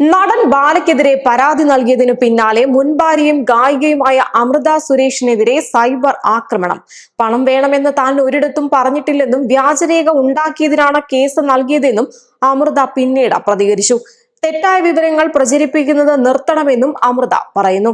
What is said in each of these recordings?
നടൻ ബാലയ്ക്കെതിരെ പരാതി നൽകിയതിനു പിന്നാലെ മുൻ ഭാര്യയും ഗായികയുമായ അമൃത സുരേഷിനെതിരെ സൈബർ ആക്രമണം. പണം വേണമെന്ന് താൻ ഒരിടത്തും പറഞ്ഞിട്ടില്ലെന്നും വ്യാജരേഖ ഉണ്ടാക്കിയതിനാണ് കേസ് നൽകിയതെന്നും അമൃത പിന്നീട് പ്രതികരിച്ചു. തെറ്റായ വിവരങ്ങൾ പ്രചരിപ്പിക്കുന്നത് നിർത്തണമെന്നും അമൃത പറയുന്നു.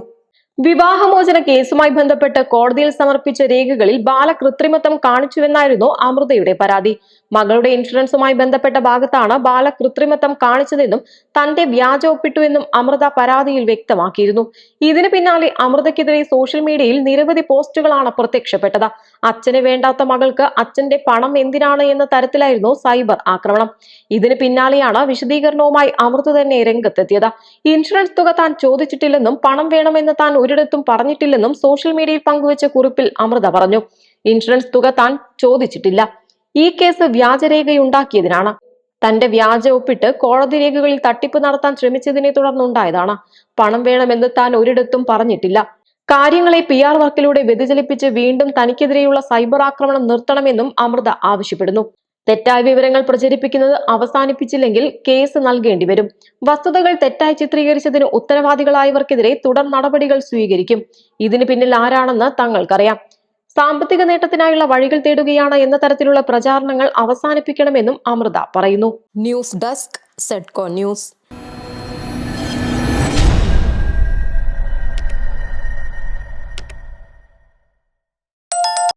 വിവാഹമോചന കേസുമായി ബന്ധപ്പെട്ട് കോടതിയിൽ സമർപ്പിച്ച രേഖകളിൽ ബാല കൃത്രിമത്വം കാണിച്ചുവെന്നായിരുന്നു അമൃതയുടെ പരാതി. മകളുടെ ഇൻഷുറൻസുമായി ബന്ധപ്പെട്ട ഭാഗത്താണ് ബാല കൃത്രിമത്വം കാണിച്ചതെന്നും തന്റെ വ്യാജ ഒപ്പിട്ടുവെന്നും അമൃത പരാതിയിൽ വ്യക്തമാക്കിയിരുന്നു. ഇതിന് പിന്നാലെ അമൃതയ്ക്കെതിരെ സോഷ്യൽ മീഡിയയിൽ നിരവധി പോസ്റ്റുകളാണ് പ്രത്യക്ഷപ്പെട്ടത്. അച്ഛന് വേണ്ടാത്ത മകൾക്ക് അച്ഛന്റെ പണം എന്തിനാണ് എന്ന തരത്തിലായിരുന്നു സൈബർ ആക്രമണം. ഇതിന് പിന്നാലെയാണ് വിശദീകരണവുമായി അമൃത് തന്നെ രംഗത്തെത്തിയത്. ഇൻഷുറൻസ് തുക താൻ ചോദിച്ചിട്ടില്ലെന്നും പണം വേണമെന്ന് താൻ ഒരിടത്തും പറഞ്ഞിട്ടില്ലെന്നും സോഷ്യൽ മീഡിയയിൽ പങ്കുവച്ച കുറിപ്പിൽ അമൃത പറഞ്ഞു. ഇൻഷുറൻസ് തുക താൻ ചോദിച്ചിട്ടില്ല. ഈ കേസ് വ്യാജരേഖയുണ്ടാക്കിയതിനാണ്. തന്റെ വ്യാജ ഒപ്പിട്ട് കോടതി രേഖകളിൽ തട്ടിപ്പ് നടത്താൻ ശ്രമിച്ചതിനെ തുടർന്നുണ്ടായതാണ്. പണം വേണമെന്ന് താൻ ഒരിടത്തും പറഞ്ഞിട്ടില്ല. കാര്യങ്ങളെ പി ആർ വർക്കിലൂടെ വ്യതിചലിപ്പിച്ച് വീണ്ടും തനിക്കെതിരെയുള്ള സൈബർ ആക്രമണം നിർത്തണമെന്നും അമൃത ആവശ്യപ്പെടുന്നു. തെറ്റായ വിവരങ്ങൾ പ്രചരിപ്പിക്കുന്നത് അവസാനിപ്പിച്ചില്ലെങ്കിൽ കേസ് നൽകേണ്ടി വരും. വസ്തുതകൾ തെറ്റായി ചിത്രീകരിച്ചതിന് ഉത്തരവാദികളായവർക്കെതിരെ തുടർ നടപടികൾ സ്വീകരിക്കും. ഇതിന് പിന്നിൽ ആരാണെന്ന് തങ്ങൾക്കറിയാം. സാമ്പത്തിക നേട്ടത്തിനായുള്ള വഴികൾ തേടുകയാണ് എന്ന തരത്തിലുള്ള പ്രചാരണങ്ങൾ അവസാനിപ്പിക്കണമെന്നും അമൃത പറയുന്നു. ന്യൂസ് ഡെസ്ക് സെഡ്കോ ന്യൂസ്.